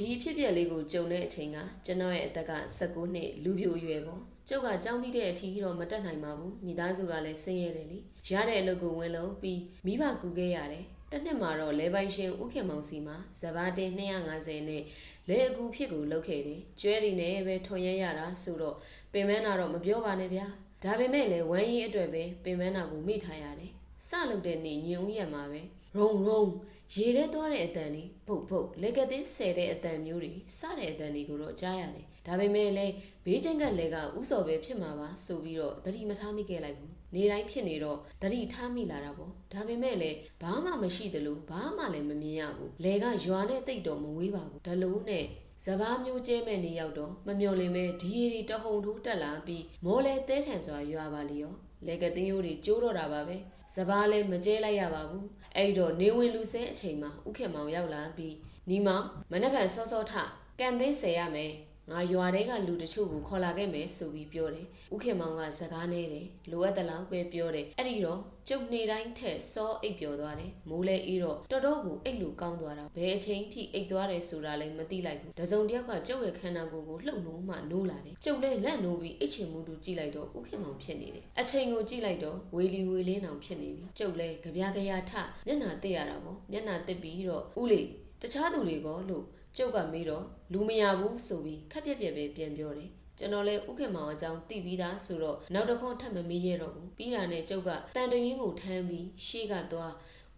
ဒီအဖြစ်အပျက်လေးကိုကြုံတဲ့အချိန်ကကျွန်တော်ရဲ့အသက်က19နှစ်လူပြိုအရွယ်ပေါ့ကျုပ်ကကြောင်းပြီးတဲ့အထီးတော့မတက်နိုင်ပါဘူးမိသားစုကလည်းဆင်းရဲတယ်လေရတဲ့အလုပ်ကိုဝင်လို့ပြီးမိဘကူခဲ့ရတယ်တစ်နှစ်မှာတော့လဲပိုင်ရှင်ဥခင်မောင်စီမှာဇဘာတင်250နဲ့လဲအကူဖြစ်ကိုလုပ်ခဲ့တယ်ကျွဲရီနဲ့ပဲထွန်ရဲရတာဆိုတော့ပင်မနာတော့မပြောပါနဲ့ဗျာဒါပေမဲ့လည်းဝမ်းရင်အတွက်ပဲပင်မနာကိုမိထားရတယ်စလုပ်တဲ့နေ့ညင်ဦးရက်မှာပဲရုံရုံ ရေထဲသွားတဲ့အတန်လေးပုတ်ပုတ်လက်ကသေးဆယ်တဲ့အတန်မျိုးတွေစတဲ့အတန်တွေကိုတော့ကြားရတယ်ဒါပေမဲ့လည်းဘေးချင်းကလည်းကဥစော်ပဲဖြစ်မှာပါဆိုပြီးတော့သတိမထားမိခဲ့လိုက်ဘူးနေတိုင်းဖြစ်နေတော့သတိထားမိလာတာပေါ့ဒါပေမဲ့လည်းဘာမှမရှိသလိုဘာမှလည်းမမြင်ရဘူးလေကရွာနဲ့တိတ်တော့မဝေးပါဘူးဒါလို့နဲ့စဘာမျိုးကျဲမဲ့နေရောက်တော့မမျော်လင့်မဲဒီရီတွေတဟုန်ထိုးတက်လာပြီးမောလဲတဲထန်စွာရွာပါလေရောလေကတင်းရိုးတွေကျိုးတော့တာပါပဲ စဘာလည်းမကျဲလိုက်ရပါဘူးအဲ့တော့နေဝင်လူဆဲအချိန်မှာဥခင်မောင်ရောက်လာပြီးနီမောင်မနေ့ကစောစောထကန်သိဆယ်ရမယ် ငါရွာတဲကလူတချို့ကိုခေါ်လာခဲ့မယ်ဆိုပြီးပြောတယ်။ဥခင်မောင်ကစကားနဲ့တယ်လိုအပ်တဲ့လောက်ပဲပြောတယ်။အဲ့ဒီတော့ကျုပ်နေတိုင်းထက်စောအိပ်ပျော်သွားတယ်။မိုးလဲအေးတော့တော်တော်ကိုအိတ်လူကောင်းသွားတာ။ဘယ်အချိန်ထိအိတ်သွားတယ်ဆိုတာလည်းမသိလိုက်ဘူး။ဒဇုံတယောက်ကကျုပ်ရဲ့ခန္ဓာကိုယ်ကိုလှုပ်လို့မှနိုးလာတယ်။ကျုပ်လည်းလက်နိုးပြီးအိတ်ချင်မှုတူကြည့်လိုက်တော့ဥခင်မောင်ဖြစ်နေတယ်။အချိန်ကိုကြည့်လိုက်တော့ဝေလီဝေလင်းအောင်ဖြစ်နေပြီ။ကျုပ်လည်းကြပြားကြရာထမျက်နှာတက်ရတာပေါ့။မျက်နှာတက်ပြီးတော့ဥလေတခြားသူတွေကောလို့ ကျုပ်ကမေးတော့လူမရဘူးဆိုပြီးခက်ပြက်ပြက်ပဲပြန်ပြောတယ်ကျွန်တော်လည်းဥက္ကမောင်အကြောင်းသိပြီးသားဆိုတော့နောက်တစ်ခေါက်ထပ်မမေးရတော့ဘူးပြီးတာနဲ့ကျုပ်ကတန်တရင်းကိုထမ်းပြီးရှေ့ကသွား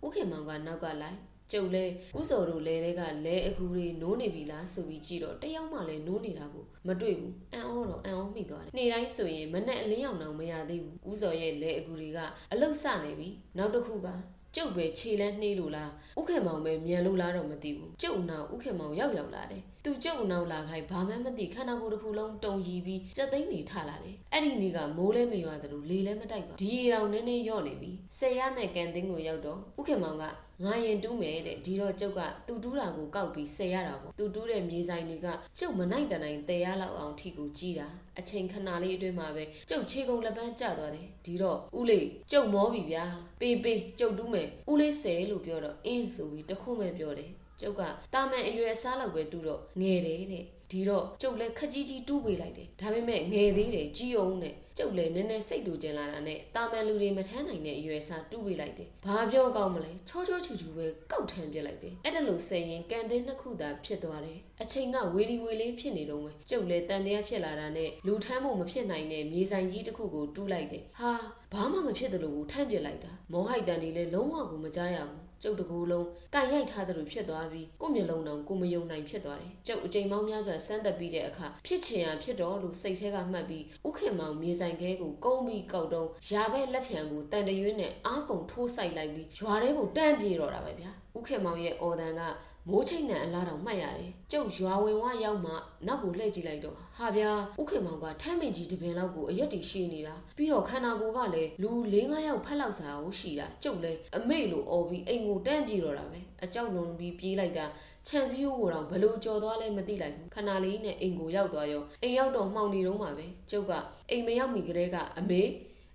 ဥက္ကမောင်ကနောက်ကလိုက်ကျုပ်လဲဥစော်တို့လဲတဲ့ကလဲအကူတွေနိုးနေပြီလားဆိုပြီးကြည့်တော့တယောက်မှလည်းနိုးနေတာကိုမတွေ့ဘူးအန်အောတော့အန်အောမိသွားတယ်နေ့တိုင်းဆိုရင်မနဲ့အလင်းအောင်တော့မရသေးဘူးဥစော်ရဲ့လဲအကူတွေကအလုတ်ဆနေပြီနောက်တစ်ခုက ကျုပ်ပဲခြေလန်းနှေးလို့လားဥခေမောင်ပဲမြန်လို့လားတော့မသိဘူးကျုပ်နောက်ဥခေမောင်ရောက်ရောက်လာတယ် သူကျုပ်နောက်လာခိုင်းဘာမှမသိခန္ဓာကိုယ်တစ်ခုလုံးတုံရီပြီးစက်သိန်းနေထလာတယ်အဲ့ဒီနေ့ကမိုးလဲမရွာသလိုလေလဲမတိုက်ပါဒီရီတောင်နည်းနည်းညော့နေပြီဆယ်ရမဲ့ကန်တင်းကိုရောက်တော့ဥခေမောင်ကငါရင်တူးမယ်တဲ့ဒီတော့ကျုပ်ကသူတူးတာကိုကောက်ပြီးဆယ်ရတာပေါ့သူတူးတဲ့မြေဆိုင်တွေကကျုပ်မနိုင်တနိုင်တည်ရလောက်အောင်ထိကိုကြီးတာအချိန်ခဏလေးအတွင်းမှာပဲကျုပ်ခြေကုံလက်ပန်းကျသွားတယ်ဒီတော့ဦးလေးကျုပ်မောပြီဗျာပေးပေးကျုပ်တူးမယ်ဦးလေးဆယ်လို့ပြောတော့အင်းဆိုပြီးတခုမဲ့ပြောတယ် ကျုပ်ကတာမန်အရွယ်စားလောက်ပဲတူတော့ငယ်တယ်တဲ့ဒီတော့ကျုပ်လည်းခက်ကြီးကြီးတူးပေးလိုက်တယ်ဒါပေမဲ့ငယ်သေးတယ်ကြီးအောင်နဲ့ကျုပ်လည်းနည်းနည်းစိတ်တူကျင်လာတာနဲ့တာမန်လူတွေမထမ်းနိုင်တဲ့အရွယ်စားတူးပေးလိုက်တယ်ဘာပြောကောင်းမလဲချောချောချူချူပဲကောက်ထမ်းပြလိုက်တယ်အဲ့ဒါလို့ဆယ်ရင်ကန်တဲ့နှစ်ခုသာဖြစ်သွားတယ်အချိန်ကဝေလီဝေလေးဖြစ်နေတော့မယ်ကျုပ်လည်းတန်တရားဖြစ်လာတာနဲ့လူထမ်းဖို့မဖြစ်နိုင်တဲ့မြေဆိုင်ကြီးတစ်ခုကိုတူးလိုက်တယ်ဟာဘာမှမဖြစ်တယ်လို့ကိုထမ်းပြလိုက်တာမောဟိုက်တန်ဒီလည်းလုံးဝကိုမကြားရဘူး ကျုပ်တကူလုံးကန်ရိုက်ထားသလိုဖြစ်သွားပြီးကိုယ့်မျက်လုံးတောင်ကိုမယုံနိုင်ဖြစ်သွားတယ်ကျုပ်အချိန်မောင်းများစွာစမ်းသက်ပြီးတဲ့အခါဖြစ်ချင်ရဖြစ်တော့လို့စိတ်ထဲကမှတ်ပြီးဥခင်မောင်မြေဆိုင်ခဲကိုကုန်းပြီးကောက်တော့ရာဘဲလက်ဖြံကိုတန်တရွင်းနဲ့အားကုန်ထိုးဆိုင်လိုက်ပြီးရွာထဲကိုတန့်ပြေတော့တာပဲဗျာဥခင်မောင်ရဲ့အော်တန်က မိုးချိတ်နံအလားတောင်မှတ်ရတယ်။ကျုပ်ရွာဝင်ဝရောက်မှနောက်ကိုလှည့်ကြည့်လိုက်တော့ဟာဗျာဥခင်မောင်ကထမ်းမင်ကြီးတပင်လောက်ကိုအရက်တီရှိနေတာပြီးတော့ခန္ဓာကိုယ်ကလည်းလူ၄၅ယောက်ဖက်လောက်စာကိုရှိတာကျုပ်လည်းအမေလိုអော်ပြီးအိမ်ကိုတန်းပြေတော့တာပဲအကြောက်လွန်ပြီးပြေးလိုက်တာခြံစည်းရိုးကိုတော့ဘလို့ကြော်သွားလဲမသိလိုက်ဘူးခဏလေးနဲ့အိမ်ကိုရောက်သွားရောအိမ်ရောက်တော့မှောင်နေတော့မှပဲကျုပ်ကအိမ်မရောက်မီကလေးကအမေ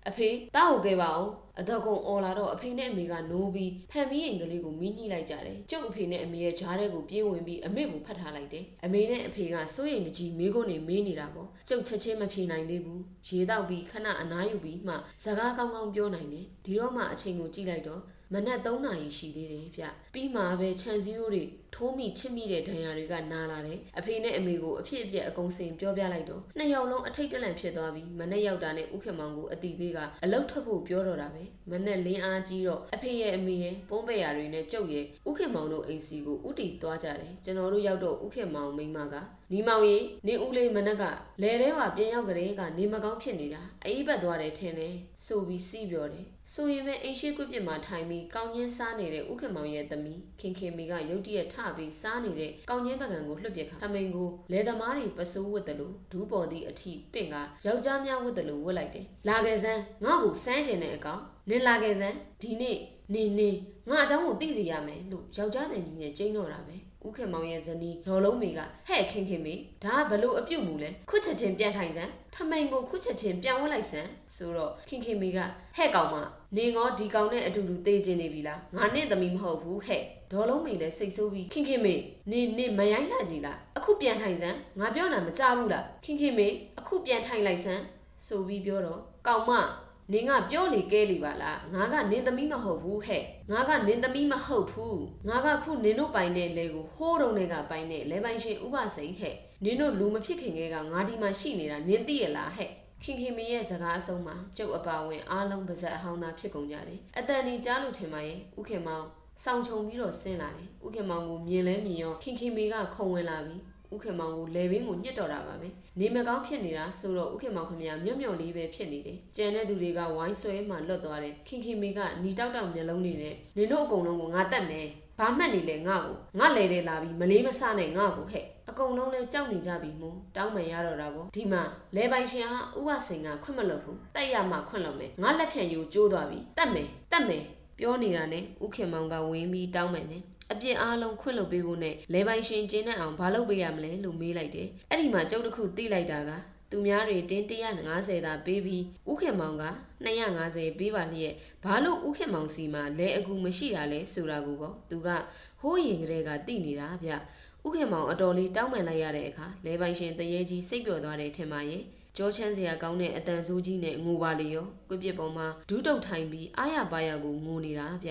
အဖေတားဟုတ်ခဲ့ပါအောင် အတော့ကုံអော်လာတော့အဖေနဲ့အမေကနိုးပြီးဖန်မီးအိမ်ကလေးကိုမီးညှိလိုက်ကြတယ်ကျုပ်အဖေနဲ့အမေရဲ့ဂျားထဲကိုပြေးဝင်ပြီးအမေကိုဖတ်ထားလိုက်တယ်အမေနဲ့အဖေကစိုးရိမ်တကြီးမေးခွန်းနေမေးနေတာပေါ့ကျုပ်ချက်ချင်းမဖြေနိုင်သေးဘူးရေတော့ပြီးခဏအနားယူပြီးမှစကားကောင်းကောင်းပြောနိုင်တယ်ဒီတော့မှအချိန်ကိုကြည့်လိုက်တော့မနက်3နာရီရှိသေးတယ်ဗျပြီးမှပဲခြံစည်းရိုးတွေထိုးမိချစ်မိတဲ့ဒဏ်ရာတွေကနာလာတယ်အဖေနဲ့အမေကိုအဖြစ်အပျက်အကုန်စင်ပြောပြလိုက်တော့နှစ်ယောက်လုံးအထိတ်တလန့်ဖြစ်သွားပြီးမနဲ့ရောက်တာနဲ့ဥခင်မောင်ကိုအတီပေးကအလုတ်ထွက်ဖို့ပြောတော့တာပဲမနဲ့လင်းအားကြီးတော့အဖေရဲ့အမေရဲ့ပုံးပက်ရာတွေနဲ့ကျုပ်ရဲ့ဥခင်မောင်တို့အိမ်စီကိုဥတီသွားကြတယ်ကျွန်တော်တို့ရောက်တော့ဥခင်မောင်မိန်းမကနီမောင်ရီနင်းဦးလေးမနက်ကလဲထဲမှာပြန်ရောက်ကလေးကနေမကောင်းဖြစ်နေတာအေးပတ်သွားတယ်ထင်တယ်ဆိုပြီးစီးပြောတယ်ဆိုရင်ပဲအိမ်ရှိကွပြစ်မှာထိုင်ပြီးကောင်းချင်းစားနေတဲ့ဥခင်မောင်ရဲ့သမီးခင်ခင်မီကရုတ်တရက်ထပြီးစားနေတဲ့ကောင်းချင်းပကံကိုလွှတ်ပစ်ခါတမိန်ကိုလဲသမားတွေပစိုးဝတ်တယ်လို့ဒူးပေါ်သည့်အထိပင့်ကယောက်ျားများဝတ်တယ်လို့ဝတ်လိုက်တယ်လာခဲ့စမ်းငါ့ကိုစမ်းကျင်တဲ့အကောင်လင်လာခဲ့စမ်းဒီနေ့နေနေငါအကြောင်းကိုသိစေရမယ်လို့ယောက်ျားတန်ကြီးနဲ့ကျိန်းတော့တာပဲ ဥခင်မောင်ရဲ့ဇနီးဒေါ်လုံးမေကဟဲ့ခင်ခင်မေဒါကဘလို့အပြုတ်မူလဲခွတ်ချက်ချင်းပြန်ထိုင်စမ်းထမိန်ကိုခွတ်ချက်ချင်းပြန်ဝတ်လိုက်စမ်းဆိုတော့ခင်ခင်မေကဟဲ့ကောင်မနေငေါဒီကောင်နဲ့အတူတူသေးချင်းနေပြီလားငါနဲ့သမီးမဟုတ်ဘူးဟဲ့ဒေါ်လုံးမေလည်းစိတ်ဆိုးပြီးခင်ခင်မေနေနေမရိုင်းလာကြည်လားအခုပြန်ထိုင်စမ်းငါပြောတာမကြဘူးလားခင်ခင်မေအခုပြန်ထိုင်လိုက်စမ်းဆိုပြီးပြောတော့ကောင်မ နင်ကပြောလေကဲလေပါလားငါကနင်သမီးမဟုတ်ဘူးဟဲ့ငါကနင်သမီးမဟုတ်ဘူးငါကခုနင်တို့ပိုင်တဲ့လဲကိုဟိုးတုံးတွေကပိုင်တဲ့လဲပိုင်ရှင်ဥပစိန်ဟဲ့နင်တို့လူမဖြစ်ခင်ကငါဒီမှာရှိနေတာနင်သိရလားဟဲ့ခင်ခင်မရဲ့စကားအဆုံးမှာကျုပ်အပါဝင်အားလုံးပါဇက်အဟောင်းသားဖြစ်ကုန်ကြတယ်။အတန်ကြီးကြားလို့ထင်ပါရဲ့ဥခင်မောင်စောင်းချုံပြီးတော့ဆင်းလာတယ်။ဥခင်မောင်ကိုမြင်လဲမြင်ရောခင်ခင်မေကခုံဝင်လာပြီး ဥခင်မောင်ကိုလေဘင်းကိုညှစ်တော်တာပါပဲ။နေမကောင်းဖြစ်နေတာဆိုတော့ဥခင်မောင်ခမရမြွတ်မြွတ်လေးပဲဖြစ်နေတယ်။ကြံတဲ့သူတွေကဝိုင်းဆွဲမှလွတ်သွားတယ်။ခင်ခင်မေကညီတောက်တောက်မျက်လုံးနဲ့နင်တို့အကုန်လုံးကိုငါတတ်မယ်။ဘာမှတ်နေလဲငါ့ကိုငါလဲတယ်လာပြီးမလေးမဆနဲ့ငါ့ကိုဟဲ့အကုန်လုံးလဲကြောက်နေကြပြီမို့တောင်းမှန်ရတော့တာပေါ့ဒီမှာလဲပိုင်ရှင်ဟာဥပစိန်ကခွင့်မလွတ်ဘူးတက်ရမှခွင့်လွတ်မယ်ငါလက်ဖြန့်ယူကျိုးသွားပြီတတ်မယ်တတ်မယ်ပြောနေတာနဲ့ဥခင်မောင်ကဝင်းပြီးတောင်းမှန်တယ် အပြစ်အားလုံးခွင့်လွတ်ပေးဖို့နဲ့လဲပိုင်ရှင်ကျင်းတဲ့အောင်ဘာလုပ်ပေးရမလဲလို့မေးလိုက်တယ်အဲ့ဒီမှာကျုပ်တစ်ခုသိလိုက်တာကသူများတွေတင်း150သာပေးပြီးဥခင်မောင်က250ပေးပါလျက်ဘာလို့ဥခင်မောင်စီမှာလဲအကူမရှိတာလဲဆိုတာကိုပေါ့သူကဟိုးရင်ကလေးကသိနေတာဗျဥခင်မောင်အတော်လေးတောင်းပန်လိုက်ရတဲ့အခါလဲပိုင်ရှင်တရေကြီးစိတ်ပျော်သွားတယ်ထင်ပါရဲ့ ကြောချမ်းစရာကောင်းတဲ့အတန်ဆိုးကြီးနဲ့ငိုပါလေရောကွပြစ်ပေါ်မှာဒူးတုတ်ထိုင်ပြီးအာရပါရကိုငိုနေတာဗျ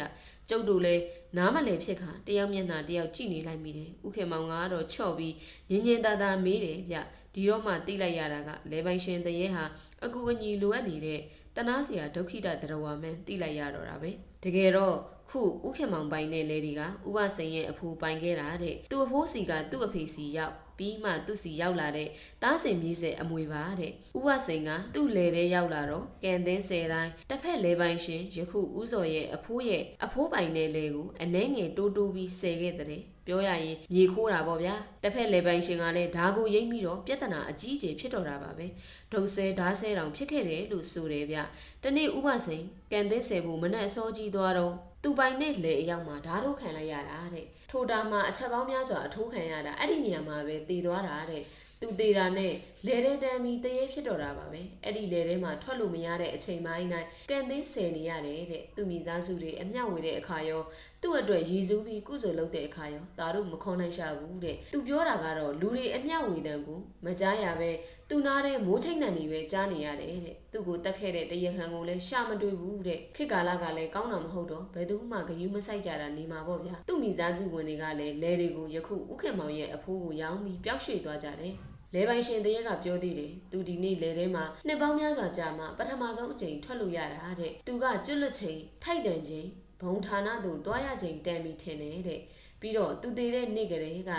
ကျုပ်တို့လည်းနားမလည်ဖြစ်ခါတယောက်မျက်နှာတယောက်ကြည့်နေလိုက်မိတယ်ဥခင်မောင်ကတော့ချော့ပြီးငင်းငင်းသားသားမေးတယ်ဗျဒီတော့မှသိလိုက်ရတာကလဲပိုင်ရှင်တရေဟာအကူအညီလိုအပ်နေတဲ့တနာစရာဒုက္ခိတတရဝမန်းသိလိုက်ရတော့တာပဲတကယ်တော့ခုဥခင်မောင်ပိုင်တဲ့လေတွေကဥပစိန်ရဲ့အဖိုးပိုင်ခဲ့တာတဲ့သူ့အဖိုးစီကသူ့အဖေစီရောက် ပြီးမှသူ့စီရောက်လာတဲ့တားစင်မြေးစဲအမွေပါတဲ့ဥပစိန်ကသူ့လေထဲရောက်လာတော့ကန်သင်းဆယ်တိုင်းတစ်ဖက်လေပိုင်ရှင်ယခုဥစော်ရဲ့အဖိုးရဲ့အဖိုးပိုင်တဲ့လေကိုအနှဲငယ်တိုးတိုးပြီးဆယ်ခဲ့တဲ့ပြောရရင်မြေခိုးတာပေါ့ဗျာတစ်ဖက်လေပိုင်ရှင်ကလည်းဓာကိုရိမ့်ပြီးတော့ပြဿနာအကြီးအကျယ်ဖြစ်တော့တာပါပဲဒုံဆဲဓာဆဲတောင်ဖြစ်ခဲ့တယ်လို့ဆိုတယ်ဗျတနေ့ဥပစိန်ကန်သင်းဆယ်ဖို့မနဲ့အစောကြီးသွားတော့ သူပိုင်နဲ့လေအရောက်မှာဓာတို့ခံလိုက်ရတာတဲ့ထိုတာမှာအချက်ပေါင်းများစွာအထိုးခံရတာအဲ့ဒီနေရာမှာပဲတည်သွားတာတဲ့သူတည်တာနဲ့ လေထဲတန်းပြီးတရေဖြစ်တော့တာပါပဲအဲ့ဒီလေထဲမှာထွက်လို့မရတဲ့အချိန်ပိုင်းတိုင်းကန်သေးဆယ်နေရတယ်တဲ့သူမိသားစုတွေအမျှဝေတဲ့အခါရောသူ့အတွက်ရည်စူးပြီးကုစုလုပ်တဲ့အခါရောဒါတို့မခေါ်နိုင်ရှာဘူးတဲ့သူပြောတာကတော့လူတွေအမျှဝေတဲ့ကိုမကြားရပဲသူနာတဲ့မိုးချိတ်နံတွေပဲကြားနေရတယ်တဲ့သူ့ကိုတတ်ခဲ့တဲ့တရဟန်ကိုလည်းရှာမတွေ့ဘူးတဲ့ခေတ်ကာလကလည်းကောင်းတာမဟုတ်တော့ဘယ်သူမှဂယုမဆိုင်ကြတာနေမှာပေါ့ဗျာသူ့မိသားစုဝင်တွေကလည်းလဲတွေကိုယခုဥခင်မောင်ရဲ့အဖိုးကိုရောင်းပြီးပျောက်ရွှေ့သွားကြတယ် လဲပိုင်ရှင်တရက်ကပြောသေးတယ်သူဒီနေ့လဲထဲမှာနှစ်ပေါင်းများစွာကြာမှပထမဆုံးအကြိမ်ထွက်လို့ရတာတဲ့သူကကျွတ်လွတ်ချိန်ထိုက်တန်ချိန်ဘုံဌာနသို့တွားရချိန်တန်ပြီးထင်တယ်တဲ့ပြီးတော့သူတည်တဲ့နေ့ကလေးက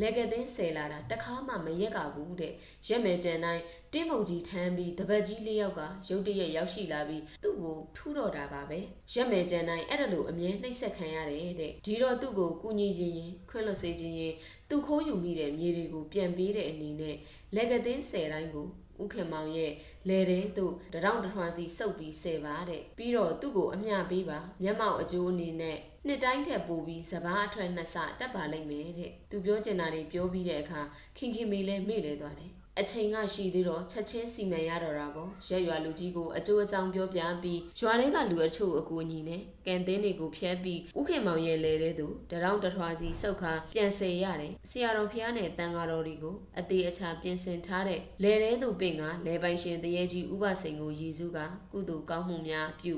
လက်ကသင်းဆယ်လာတာတခါမှမရက်ကဘူးတဲ့ရက်မဲကြံတိုင်းတင်းမုံကြီးထမ်းပြီးတပတ်ကြီးလေးယောက်ကရုတ်တရက်ရောက်ရှိလာပြီးသူ့ကိုထူတော့တာပါပဲရက်မဲကြံတိုင်းအဲ့ဒါလိုအမြဲနှိပ်စက်ခံရတယ်တဲ့ဒီတော့သူ့ကိုကူညီခြင်းရင်ခွင့်လွှတ်စေခြင်းရင်သူခိုးယူမိတဲ့မြေတွေကိုပြန်ပေးတဲ့အနေနဲ့လက်ကသင်းဆယ်တိုင်းကိုဥခင်မောင်ရဲ့ လဲတဲ့သူ့တရောင်းတထွန်းစီစုပ်ပြီးဆယ်ပါတဲ့ပြီးတော့သူ့ကိုအမျှပေးပါမျက်မှောက်အကျိုးအနေနဲ့နှစ်တိုင်းထက်ပိုပြီးစပားအထွက်နှစ်ဆတက်ပါလိမ့်မယ်တဲ့သူပြောချင်တာတွေပြောပြီးတဲ့အခါခင်ခင်မေလည်းမေ့လဲသွားတယ် အချိန်ကရှိသေးတော့ချက်ချင်းစီမံရတော့တာပေါ့ရက်ရွာလူကြီးကိုအကျိုးအကြောင်းပြောပြပြီးရွာထဲကလူအချို့အကူအညီနဲ့ကန်သင်းတွေကိုဖျက်ပြီးဥခင်မောင်ရဲ့လဲတဲ့သူတရောင်းတထွားစီစုတ်ခါပြန်ဆယ်ရတယ်ဆရာတော်ဖျားနဲ့တန်ဃာတော်တွေကိုအသေးအချာပြင်ဆင်ထားတဲ့လဲတဲ့သူပင်ကလဲပိုင်ရှင်တရေကြီးဥပစိန်ကိုရည်စူးကကုသိုလ်ကောင်းမှုများပြု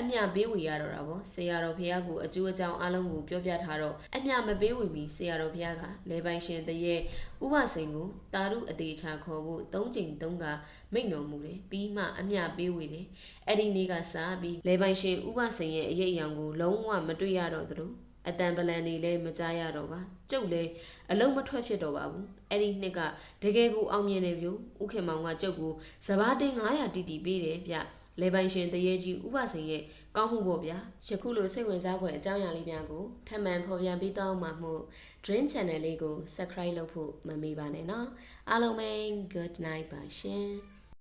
အမျှပေးဝေရတော့တာပေါ့ဆရာတော်ဖះကိုအကျိုးအကြောင်းအလုံးကိုပြောပြထားတော့အမျှမပေးဝေမီဆရာတော်ဖះကလဲပိုင်ရှင်တရေဥပစိန်ကိုတာရုအသေးချာခေါ်ဖို့၃ချိန်၃ကမိန့်တော်မူတယ်ပြီးမှအမျှပေးဝေတယ်အဲ့ဒီနေ့ကစပြီးလဲပိုင်ရှင်ဥပစိန်ရဲ့အရေးအယောင်ကိုလုံးဝမတွေ့ရတော့သလိုအတန်ပလန်နေလဲမကြားရတော့ပါကျုပ်လဲအလုံးမထွက်ဖြစ်တော့ပါဘူးအဲ့ဒီနှစ်ကတကယ်ကိုအောင်မြင်နေပြီဥခင်မောင်ကကျုပ်ကိုစဘာတင်900တီတီပေးတယ်ဗျ လေပိုင်ရှင်တရေကြီးဥပစိန်ရဲ့ကောင်းမှုပေါ့ဗျာယခုလိုစိတ်ဝင်စားဖွယ်အကြောင်းအရာလေးများကိုထပ်မံဖော်ပြပေးတော့မှာမို့ Dream Channel လေးကို Subscribe လုပ်ဖို့မမေ့ပါနဲ့နော်အားလုံးပဲ Good night ပါရှင်